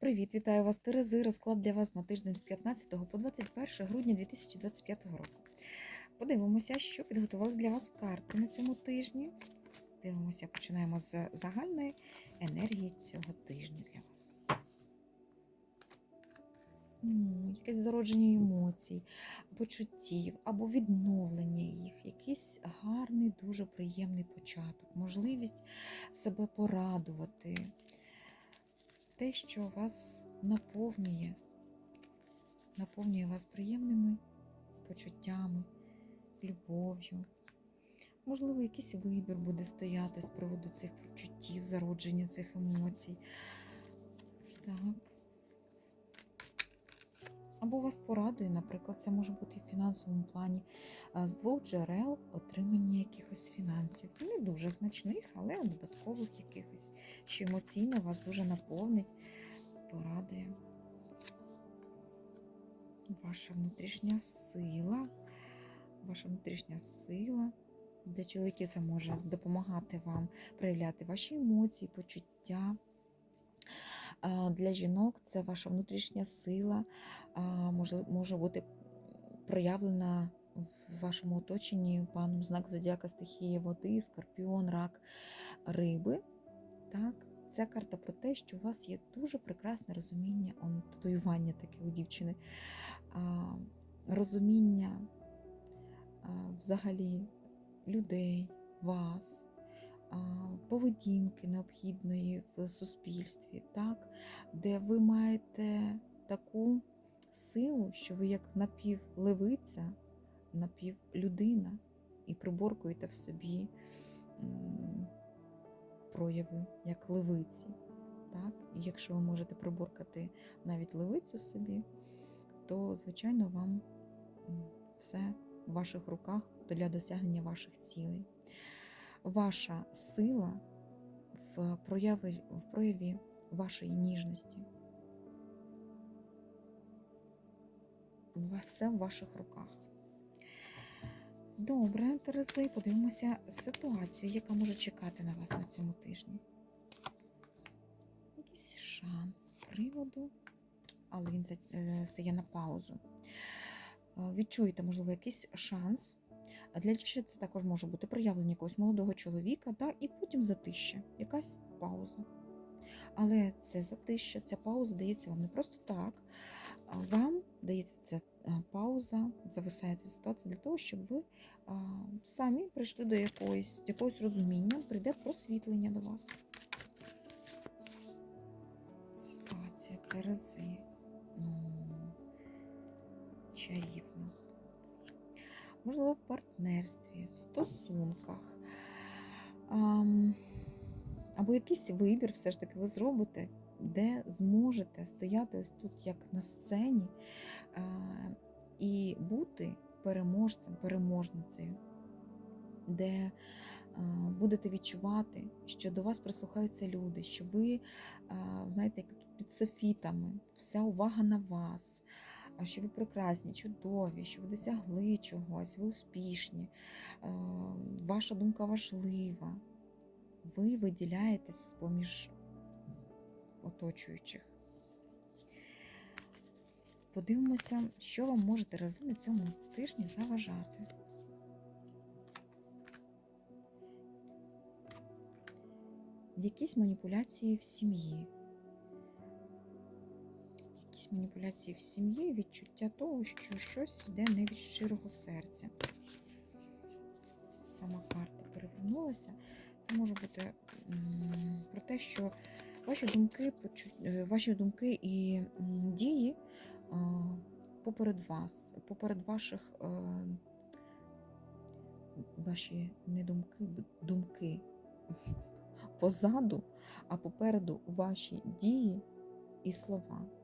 Привіт, вітаю вас, Терези. Розклад для вас на тиждень з 15 по 21 грудня 2025 року. Подивимося, що підготували для вас карти на цьому тижні. Дивимося, починаємо з загальної енергії цього тижня для вас. Ну, якесь зародження емоцій, почуттів або відновлення їх, якийсь гарний, дуже приємний початок, можливість себе порадувати те, що вас наповнює, наповнює вас приємними почуттями, любов'ю. Можливо, якийсь вибір буде стояти з приводу цих почуттів, зародження цих емоцій. Так. Або вас порадує, наприклад, це може бути в фінансовому плані з двох джерел отримання якихось фінансів. Не дуже значних, але додаткових якихось, що емоційно вас дуже наповнить, порадує. Ваша внутрішня сила. Ваша внутрішня сила. Для чоловіків це може допомагати вам проявляти ваші емоції, почуття. Для жінок це ваша внутрішня сила, може, бути проявлена в вашому оточенні паном знак зодіака стихії води, скорпіон, рак, риби. Так? Ця карта про те, що у вас є дуже прекрасне розуміння, он, татуювання таке у дівчини, розуміння взагалі людей, вас, поведінки необхідної в суспільстві, так? де ви маєте таку силу, що ви як напівлевиця, напівлюдина, і приборкуєте в собі прояви як левиці. Так? І якщо ви можете приборкати навіть левицю собі, то, звичайно, вам все в ваших руках для досягнення ваших цілей. Ваша сила в прояві, в прояві вашої ніжності. Все в ваших руках. Добре, Терези, подивимося ситуацію, яка може чекати на вас на цьому тижні. Якийсь шанс приводу, але він е, стає на паузу. Е, Відчуєте, можливо, якийсь шанс. А для дівчат це також може бути проявлення якогось молодого чоловіка, та, і потім затища, якась пауза. Але це затища, ця пауза дається вам не просто так. Вам дається ця е, пауза, зависає ця ситуація для того, щоб ви самі прийшли до якоїсь, якогось розуміння, прийде просвітлення до вас. Ситуація Терези. Чарівно. Можливо, в партнерстві, в стосунках. Або якийсь вибір все ж таки ви зробите, де зможете стояти ось тут, як на сцені, і бути переможцем, переможницею, де будете відчувати, що до вас прислухаються люди, що ви, знаєте, як під софітами, вся увага на вас, що ви прекрасні, чудові, що ви досягли чогось, ви успішні, ваша думка важлива. Ви виділяєтесь з поміж оточуючих. Подивимося, що вам може Терези на цьому тижні заважати. Якісь маніпуляції в сім'ї. Якісь маніпуляції в сім'ї, відчуття того, що щось йде не від щирого серця. Сама карта перевернулася. Це може бути про те, що ваші думки, е, ваші думки і дії поперед вас, поперед ваших е, ваші не думки, думки позаду, а попереду ваші дії і слова.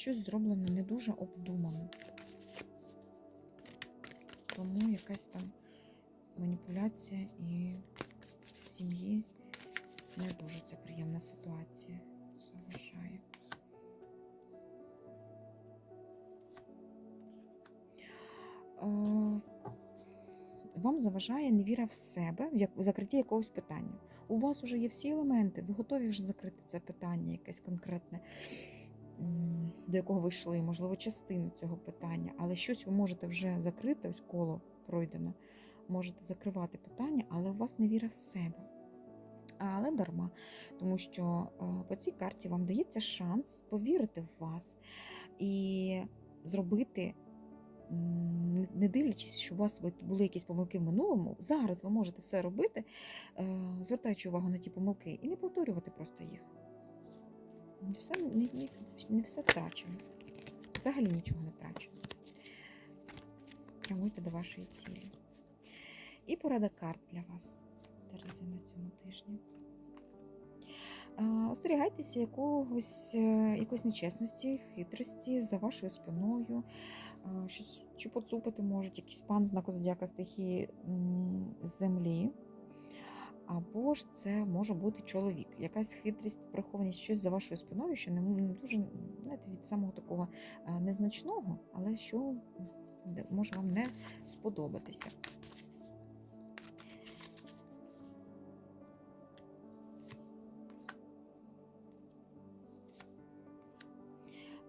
Щось зроблено не дуже обдумано. Тому якась там маніпуляція і в сім'ї не дуже ця приємна ситуація заважає. Е, Вам заважає невіра в себе в закритті якогось питання. у вас вже є всі елементи, ви готові вже закрити це питання, якесь конкретне, до якого ви йшли, можливо, частину цього питання, але щось ви можете вже закрити, ось коло пройдено, можете закривати питання, але у вас не віра в себе. Але дарма, тому що е, по цій карті вам дається шанс повірити в вас і зробити, не- дивлячись, що у вас були якісь помилки в минулому, зараз ви можете все робити, е, звертаючи увагу на ті помилки, і не повторювати просто їх. Все, не, не, не все втрачено. Взагалі нічого не втрачено. Прямуйте до вашої цілі. І порада карт для вас, Терези, на цьому тижні. Остерігайтеся якогось, е, якоїсь нечесності, хитрості за вашою спиною. Щось чи поцупити можуть, якийсь пан знаку зодіака стихії землі. Або ж це може бути чоловік, якась хитрість, прихованість щось за вашою спиною, що не, дуже знаєте, від самого такого е, незначного, але що може вам не сподобатися.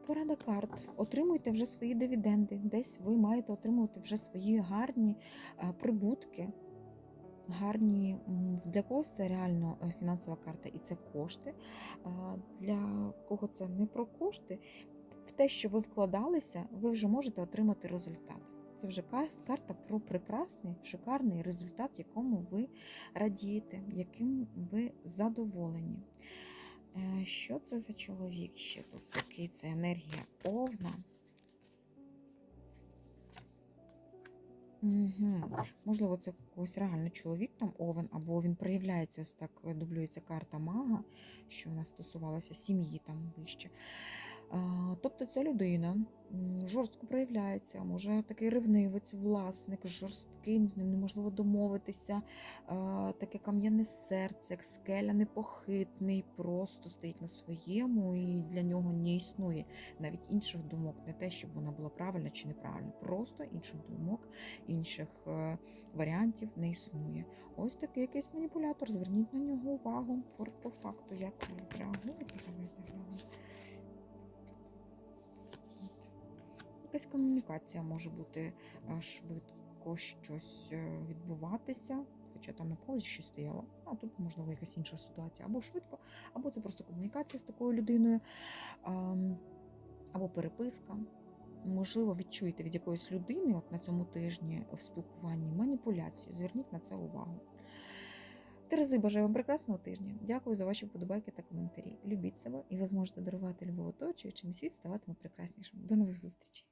Порада карт. Отримуйте вже свої дивіденди. Десь ви маєте отримувати вже свої гарні е, прибутки. Гарні для когось це реально е, фінансова карта і це кошти. Для кого це не про кошти, в те, що ви вкладалися, ви вже можете отримати результат. Це вже карта про прекрасний, шикарний результат, якому ви радієте, яким ви задоволені. Е, Що це за чоловік ще тут такий? Це енергія овна. Угу. Можливо, це когось реально чоловік там овен, або він проявляється ось так, е, дублюється карта мага, що вона стосувалася сім'ї там вище. Тобто ця людина жорстко проявляється, може такий ревнивець, власник, жорсткий, з ним неможливо домовитися, таке кам'яне серце, як скеля непохитний, просто стоїть на своєму, і для нього не існує навіть інших думок, не те, щоб вона була правильна чи неправильна, просто інших думок, інших е, варіантів не існує. Ось такий якийсь маніпулятор. Зверніть на нього увагу по, факту, як ви Якась комунікація може бути е, швидко щось е, відбуватися. Хоча там на паузі щось стояло, а тут можливо якась інша ситуація, або швидко, або це просто комунікація з такою людиною, або переписка. Можливо, відчуєте від якоїсь людини от на цьому тижні в спілкуванні маніпуляції. Зверніть на це увагу. Терези, бажаю вам прекрасного тижня. Дякую за ваші вподобайки та коментарі. Любіть себе, і ви зможете дарувати любов оточуючим, світ ставатиме прекраснішим. До нових зустрічей!